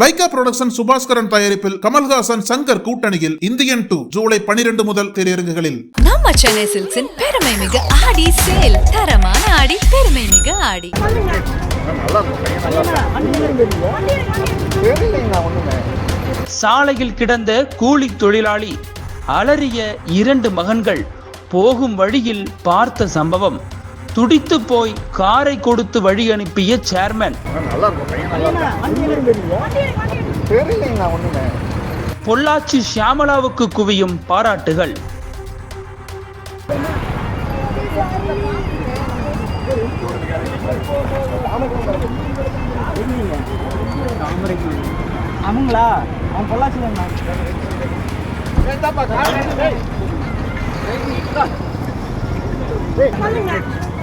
Lyca production Subaskaran தயாரிப்பில் கமல்ஹாசன் சங்கர் கூட்டணியில் Indian two July பனிரெண்டு முதல் திரையரங்குகளில். நம்ம சென்னை சில்க்ஸின் பெருமை மிகு ஆடி சேல் தரமான ஆடி பெருமை மிகு ஆடி. சாலையில் கிடந்த கூலி தொழிலாளி அலறிய இரண்டு மகன்கள் போகும் வழியில் பார்த்த சம்பவம். துடித்து போய் காரை கொடுத்து வழி அனுப்பிய சேர்மன் பொள்ளாச்சி ஷியாமலாவுக்கு குவியும் பாராட்டுகள் அவங்களா அவன் பொள்ளாச்சி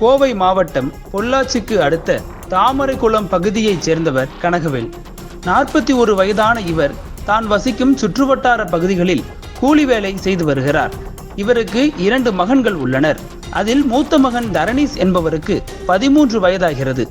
கோவை மாவட்டம் பொள்ளாச்சிக்கு அடுத்த தாமரைக்குளம் பகுதியைச் சேர்ந்தவர் கனகவேல். நாற்பத்தி ஒரு வயதான இவர் தான் வசிக்கும் சுற்றுவட்டார பகுதிகளில் கூலி வேலை செய்து வருகிறார். இவருக்கு இரண்டு மகன்கள் உள்ளனர். அதில் மூத்த மகன் தரணீஸ் என்பவருக்கு பதிமூன்று வயதாகிறது.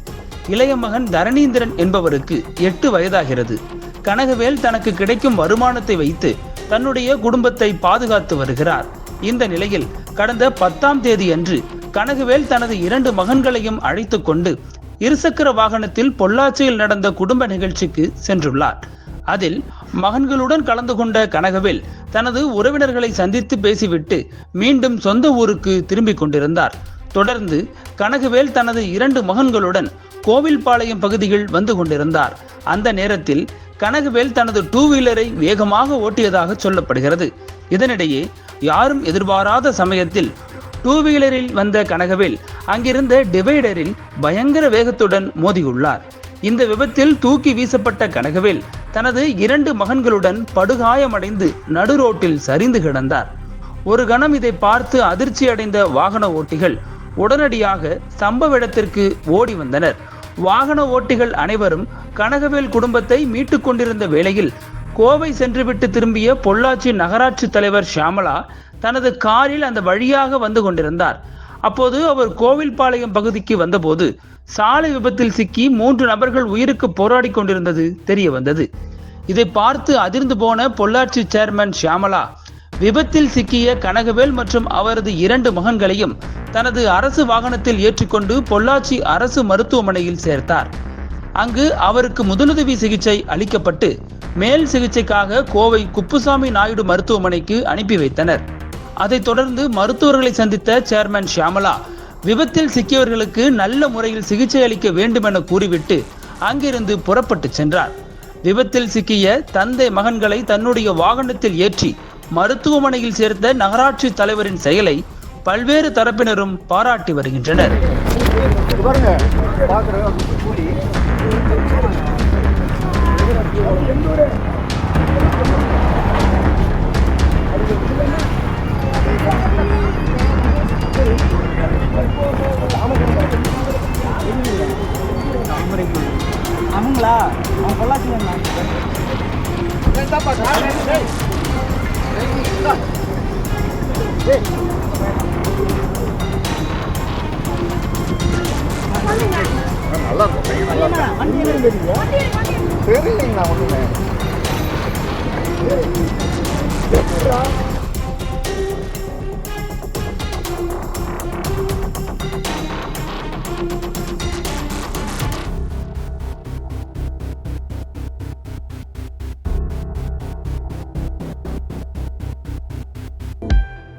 இளைய மகன் தரணீந்திரன் என்பவருக்கு எட்டு வயதாகிறது. கனகவேல் தனக்கு கிடைக்கும் வருமானத்தை வைத்து தன்னுடைய குடும்பத்தை பாதுகாத்து வருகிறார். இந்த நிலையில் கடந்த பத்தாம் தேதி அன்று கனகவேல் தனது இரண்டு மகன்களையும் அழைத்து கொண்டு இருசக்கர வாகனத்தில் பொள்ளாச்சியில் நடந்த குடும்ப நிகழ்ச்சிக்கு சென்றுள்ளார். அதில் மகன்களுடன் கலந்து கொண்ட கனகவேல் தனது உறவினர்களை சந்தித்து பேசிவிட்டு மீண்டும் சொந்த ஊருக்கு திரும்பிக் கொண்டிருந்தார். தொடர்ந்து கனகவேல் தனது இரண்டு மகன்களுடன் கோவில்பாளையம் பகுதியில் வந்து கொண்டிருந்தார். அந்த நேரத்தில் கனகவேல் தனது டூ வீலரை வேகமாக ஓட்டியதாக சொல்லப்படுகிறது. இதனிடையே யாரும் எதிர்பாராத சமயத்தில் டூ வீலரில் வந்த கனகவேல் அங்கிருந்த டிவைடரில் பயங்கர வேகத்துடன் மோதியுள்ளார். இந்த விபத்தில் தூக்கி வீசப்பட்ட கனகவேல் தனது இரண்டு மகன்களுடன் படுகாயமடைந்து நடு ரோட்டில் சரிந்து கிடந்தார். ஒரு கணம் இதை பார்த்து அதிர்ச்சி அடைந்த வாகன ஓட்டிகள் உடனடியாக சம்பவ இடத்திற்கு ஓடி வந்தனர். வாகன ஓட்டிகள் அனைவரும் கனகவேல் குடும்பத்தை மீட்டுக் கொண்டிருந்த வேளையில் கோவை சென்றுவிட்டு திரும்பிய பொள்ளாச்சி நகராட்சி தலைவர் ஷியாமலா தனது காரில் அந்த வழியாக வந்து கொண்டிருந்தார். அப்போது அவர் கோவில்பாளையம் பகுதிக்கு வந்தபோது சாலை விபத்தில் சிக்கி மூன்று நபர்கள் உயிருக்கு போராடி கொண்டிருந்தது தெரிய வந்தது. இதை பார்த்து அதிர்ந்து போன பொள்ளாச்சி சேர்மன் ஷியாமலா விபத்தில் சிக்கிய கனகவேல் மற்றும் அவரது இரண்டு மகன்களையும் தனது அரசு வாகனத்தில் ஏற்றிக்கொண்டு பொள்ளாச்சி அரசு மருத்துவமனையில் சேர்த்தார். அங்கு அவருக்கு முதலுதவி சிகிச்சை அளிக்கப்பட்டு மேல் சிகிச்சைக்காக கோவை குப்புசாமி நாயுடு மருத்துவமனைக்கு அனுப்பி வைத்தனர். அதைத் தொடர்ந்து மருத்துவர்களை சந்தித்த சேர்மன் ஷியாமலா விபத்தில் சிக்கியவர்களுக்கு நல்ல முறையில் சிகிச்சை அளிக்க வேண்டும் என கூறிவிட்டு அங்கிருந்து புறப்பட்டு சென்றார். விபத்தில் சிக்கிய தந்தை மகன்களை தன்னுடைய வாகனத்தில் ஏற்றி மருத்துவமனையில் சேர்த்த நகராட்சி தலைவரின் செயலை பல்வேறு தரப்பினரும் பாராட்டி வருகின்றனர். பாருங்க அவங்களா? அவன் பொள்ளாச்சி நல்லா இருக்கும் நல்லா இருக்கும் தெரியலைங்கண்ணா ஒண்ணுமே?